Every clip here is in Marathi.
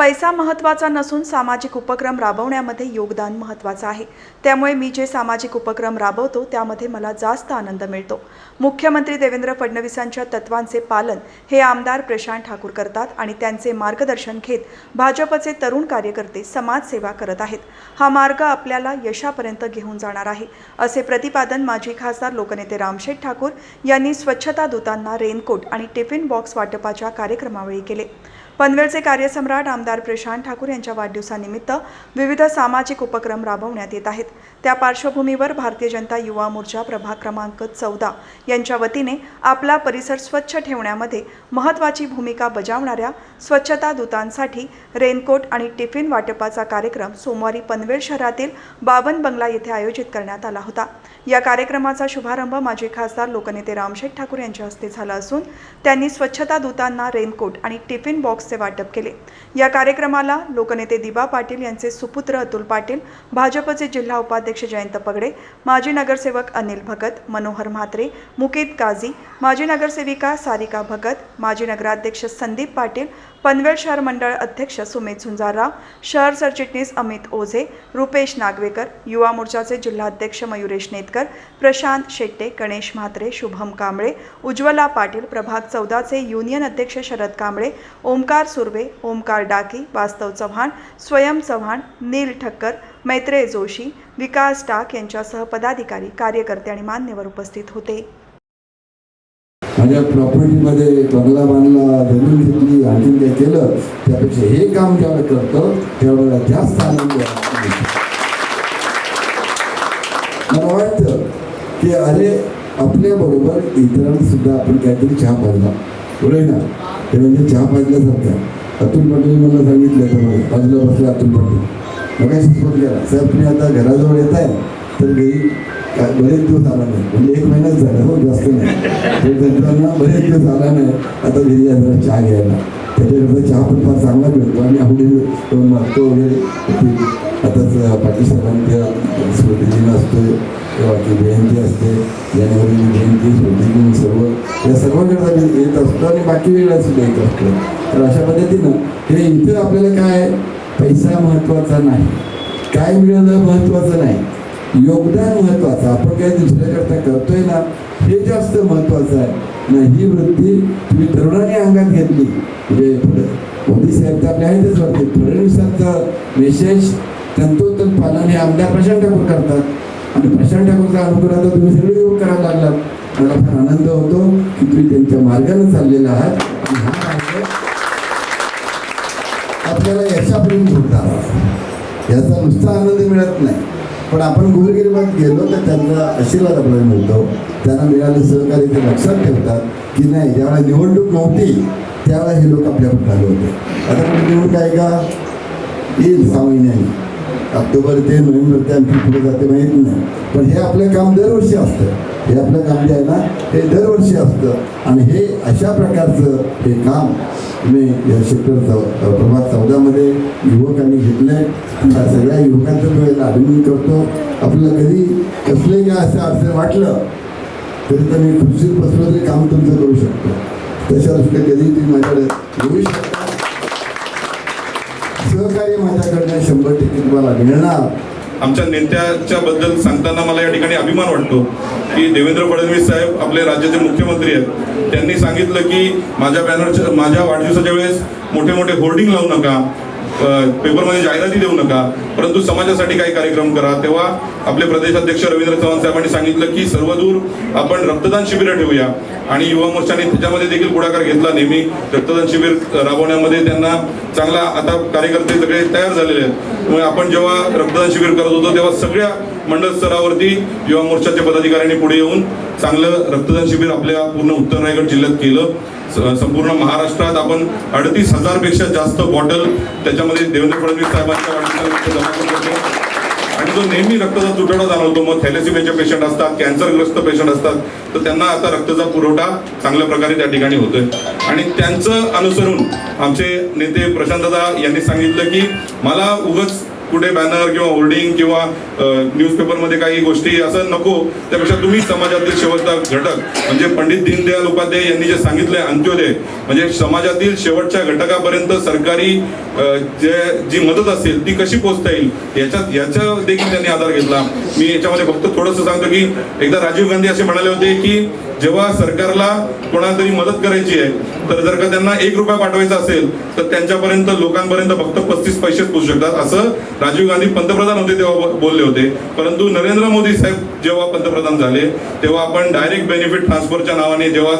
पैसा महत्त्वाचा नसून सामाजिक उपक्रम राबवण्यामध्ये योगदान महत्त्वाचं आहे. त्यामुळे मी जे सामाजिक उपक्रम राबवतो त्यामध्ये मला जास्त आनंद मिळतो. मुख्यमंत्री देवेंद्र फडणवीसांच्या तत्वांचे पालन हे आमदार प्रशांत ठाकूर करतात आणि त्यांचे मार्गदर्शन घेत भाजपचे तरुण कार्यकर्ते समाजसेवा करत आहेत. हा मार्ग आपल्याला यशापर्यंत घेऊन जाणार आहे असे प्रतिपादन माजी खासदार लोकनेते रामशेठ ठाकूर यांनी स्वच्छता दूतांना रेनकोट आणि टिफिन बॉक्स वाटपाच्या कार्यक्रमावेळी केले. पनवेलचे कार्यसम्राट आमदार प्रशांत ठाकूर यांच्या वाढदिवसानिमित्त विविध सामाजिक उपक्रम राबवण्यात येत आहेत. त्या पार्श्वभूमीवर भारतीय जनता युवा मोर्चा प्रभाग क्रमांक चौदा यांच्या वतीने आपला परिसर स्वच्छ ठेवण्यामध्ये महत्त्वाची भूमिका बजावणाऱ्या स्वच्छता दूतांसाठी रेनकोट आणि टिफिन वाटपाचा कार्यक्रम सोमवारी पनवेल शहरातील बावन बंगला येथे आयोजित करण्यात आला होता. या कार्यक्रमाचा शुभारंभ माजी खासदार लोकनेते रामशेठ ठाकूर यांच्या हस्ते झाला असून त्यांनी स्वच्छता दूतांना रेनकोट आणि टिफिन बॉक्सचे वाटप केले. या कार्यक्रमाला लोकनेते दिबा पाटील यांचे सुपुत्र अतुल पाटील भाजपचे जिल्हा उपाध्यक्ष जयंत पगडे माजी नगरसेवक अनिल भगत मनोहर म्हात्रे मुकेत काझी माजी नगरसेविका सारिका भगत माजी नगराध्यक्ष संदीप पाटील पनवेल शहर मंडळ अध्यक्ष सुमित झुंजारराव शहर सरचिटणीस अमित ओझे रुपेश नागवेकर युवा मोर्चाचे जिल्हाध्यक्ष मयुरेश नेतकर प्रशांत शेट्टे गणेश म्हात्रे शुभम कांबळे उज्ज्वला पाटील प्रभाग चौदाचे युनियन अध्यक्ष शरद कांबळे ओमकार सुर्वे ओमकार डाकी वास्तव चव्हाण स्वयं चव्हाण नील ठक्कर मैत्रेय जोशी विकास टाक यांच्यासह पदाधिकारी कार्यकर्ते आणि मान्यवर उपस्थित होते. माझ्या प्रॉपर्टीमध्ये बंगला बांधला जमीन घेतली आणखी काही केलं त्यापेक्षा हे काम ज्यावेळेला करतं त्यावेळेला जास्त आनंद मला वाटतं की अरे आपल्याबरोबर इतरांसुद्धा आपण काहीतरी चहा पाजला. बरोबर ना? ते म्हणजे चहा पाजल्यासारखं. अतुल पाटील मला सांगितलं तर मला बाजूला बसले अतुल पाटील. मग काय सर तुम्ही आता घराजवळ येत आहे तर घरी काय बरेच दिवस आला नाही. म्हणजे एक महिनाच झाला हो जास्त नाही. तर त्यांना बरेच दिवस आला नाही आता घरी या जरा चहा घ्यायला. त्याच्याकरता चहा पण फार चांगला मिळतो. आणि आवडी मागतो वगैरे. आताच पाटील साहेबांच्या स्मृतिदिन असतो किंवा जयंती असते जानेवारी जयंती स्मृतिदिन सर्व. या सर्वांकडे मी येत असतो आणि बाकी वेळेला सुद्धा येत असतो. तर अशा पद्धतीनं हे इथं आपल्याला काय पैसा महत्त्वाचा नाही. काय मिळणं महत्त्वाचं नाही. योगदान महत्त्वाचं. आपण काय दुसऱ्याकरता करतोय ना हे जास्त महत्त्वाचं आहे. ना ही वृत्ती तुम्ही तरुणाने अंगात घेतली. म्हणजे मोदी साहेब तर आपल्या आहेतच वाटते. फडणवीसांचा मेसेज तंतोतंत पालन हे आमदार प्रशांत ठाकूर करतात. आणि प्रशांत ठाकूरचा अनुकूल आता तुम्ही सगळे योग करायला लागलात. मला फार आनंद होतो की तुम्ही त्यांच्या मार्गाने चाललेला आहात. आणि हा मार्ग आपल्याला यशापर्यंत घेऊन याचा नुसता आनंद मिळत नाही. पण आपण गोरगिरीबात गेलो तर त्यांचा आशीर्वाद आपल्याला मिळतो. त्यांना मिळाले सहकार्य ते लक्षात ठेवतात की नाही ज्यावेळेला निवडणूक नव्हती त्यावेळेला हे लोक आपल्यावर आले होते. आता कुठे निवडणूक आहे का? येईल सहा महिन्यांनी. ऑक्टोबर ते नोव्हेंबर ते आणखी पुढे जाते माहीत नाही. पण हे आपलं काम दरवर्षी असतं. हे आपलं काम जे आहे ना हे दरवर्षी असतं. आणि हे अशा प्रकारचं हे काम मी या सेक्टर चौ प्रभाग चौदामध्ये युवकांनी घेतलं आहे त्या सगळ्या युवकांचं मी याला अभिनंदन करतो. आपल्याला कधी कसले काय असं अडचण वाटलं तरी तर मी खुर्शीत बसलो तरी काम तुमचं करू शकतो. तशा दृष्टीने कधी तुम्ही माझ्याकडे येऊ शकता. सहकार्य माझ्याकडनं शंभर टक्के तुम्हाला मिळणार. आमच्या नेत्याच्या बद्दल सांगताना मला या ठिकाणी अभिमान वाटतो की देवेंद्र फडणवीस साहेब आपले राज्याचे मुख्यमंत्री आहेत. त्यांनी सांगितलं की माझ्या बॅनरच्या माझ्या वाढदिवसाच्या वेळेस मोठे मोठे होर्डिंग लावू नका. पेपरमध्ये जाहिराती देऊ नका परंतु समाजासाठी काही कार्यक्रम करा. तेव्हा आपले प्रदेशाध्यक्ष रवींद्र चव्हाण साहेबांनी सांगितलं की सर्वदूर आपण रक्तदान शिबिरं ठेवूया. आणि युवा मोर्चाने त्याच्यामध्ये देखील पुढाकार घेतला. नेहमी रक्तदान शिबिर राबवण्यामध्ये त्यांना चांगला आता कार्यकर्ते सगळे तयार झालेले आहेत. त्यामुळे आपण जेव्हा रक्तदान शिबिर करत होतो तेव्हा सगळ्या मंडळ स्तरावरती युवा मोर्चाच्या पदाधिकाऱ्यांनी पुढे येऊन चांगलं रक्तदान शिबिर आपल्या पूर्ण उत्तर रायगड जिल्ह्यात केलं. संपूर्ण महाराष्ट्रात आपण अडतीस हजारपेक्षा जास्त बॉटल त्याच्यामध्ये देवेंद्र फडणवीस साहेबांच्या वाढदिवसानिमित्त जमा आणि जो नेहमी रक्ताचा तुटवडा जाणवतो मग थॅलेसिमियाचे पेशंट असतात कॅन्सरग्रस्त पेशंट असतात तर त्यांना आता रक्ताचा पुरवठा चांगल्या प्रकारे त्या ठिकाणी होतोय. आणि त्यांचं अनुसरून आमचे नेते प्रशांत दादा यांनी सांगितलं की मला उगच कुठे बॅनर किंवा होर्डिंग किंवा न्यूजपेपरमध्ये काही गोष्टी असं नको त्यापेक्षा तुम्ही समाजातील शेवटचा घटक म्हणजे पंडित दीनदयाल उपाध्याय यांनी जे सांगितलंय अंत्योदय म्हणजे समाजातील शेवटच्या घटकापर्यंत सरकारी जे जी मदत असेल ती कशी पोहोचता येईल याच्यात याच्या देखील त्यांनी आधार घेतला. मी याच्यामध्ये फक्त थोडंसं सांगतो की एकदा राजीव गांधी असे म्हणाले होते की जेव्हा सरकारला कोणाला तरी मदत करायची आहे तर जर का त्यांना एक रुपया पाठवायचा असेल तर त्यांच्यापर्यंत लोकांपर्यंत फक्त पस्तीस पैसेच पोहोचू शकतात. असं राजीव गांधी पंतप्रधान होते तेव्हा बोलले होते. परंतु नरेंद्र मोदी साहेब जेव्हा पंतप्रधान झाले तेव्हा आपण डायरेक्ट बेनिफिट ट्रान्सफरच्या नावाने जेव्हा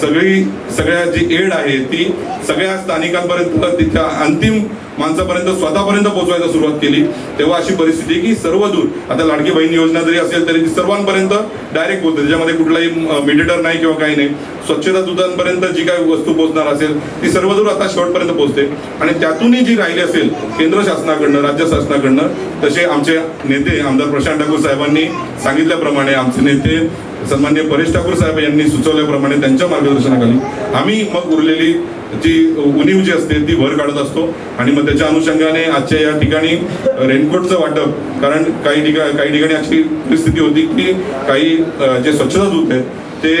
सगळी सगळ्या जी एड आहे ती सगळ्या स्थानिकांपर्यंत तिच्या अंतिम माणसापर्यंत स्वतःपर्यंत पोहोचवायला सुरुवात केली. तेव्हा अशी परिस्थिती की सर्व दूर आता लाडकी बहीण योजना जरी असेल तरी ती सर्वांपर्यंत डायरेक्ट पोहोचते. त्याच्यामध्ये कुठलाही मेडिटर नाही किंवा काही नाही. स्वच्छता दूतांपर्यंत जी काही वस्तू पोहोचणार असेल ती सर्व दूर आता शेवटपर्यंत पोहोचते. आणि त्यातूनही जी राहिली असेल केंद्र शासनाकडनं राज्य शासनाकडनं तसे आमचे नेते आमदार प्रशांत ठाकूर साहेबांनी सांगितल्याप्रमाणे आमचे नेते सन्मान्य परेश ठाकूर साहेब यांनी सुचवल्याप्रमाणे त्यांच्या मार्गदर्शनाखाली आम्ही मग उरलेली जी उणीव जी असते ती भर काढत असतो. आणि मग त्याच्या अनुषंगाने आजच्या या ठिकाणी रेनकोटचं वाटप कारण काही ठिकाणी काही ठिकाणी अशी परिस्थिती होती की काही जे स्वच्छता दूत आहेत ते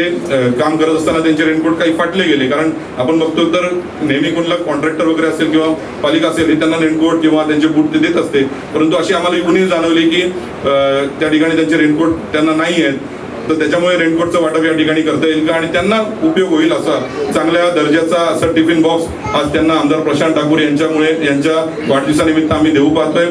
काम करत असताना त्यांचे रेनकोट काही फाटले गेले. कारण आपण बघतो तर नेहमी कोणला कॉन्ट्रॅक्टर वगैरे असेल किंवा पालिका असेल हे त्यांना रेनकोट किंवा त्यांचे बूट ते देत असते. परंतु अशी आम्हाला उणीव जाणवली की त्या ठिकाणी त्यांचे रेनकोट त्यांना नाही आहेत. तर त्याच्यामुळे रेनकोटचं वाटप या ठिकाणी करता येईल का? आणि त्यांना उपयोग होईल असा चांगल्या दर्जाचा असा टिफिन बॉक्स आज त्यांना आमदार प्रशांत ठाकूर यांच्यामुळे यांच्या वाढदिवसानिमित्त आम्ही देऊ पाहतोय.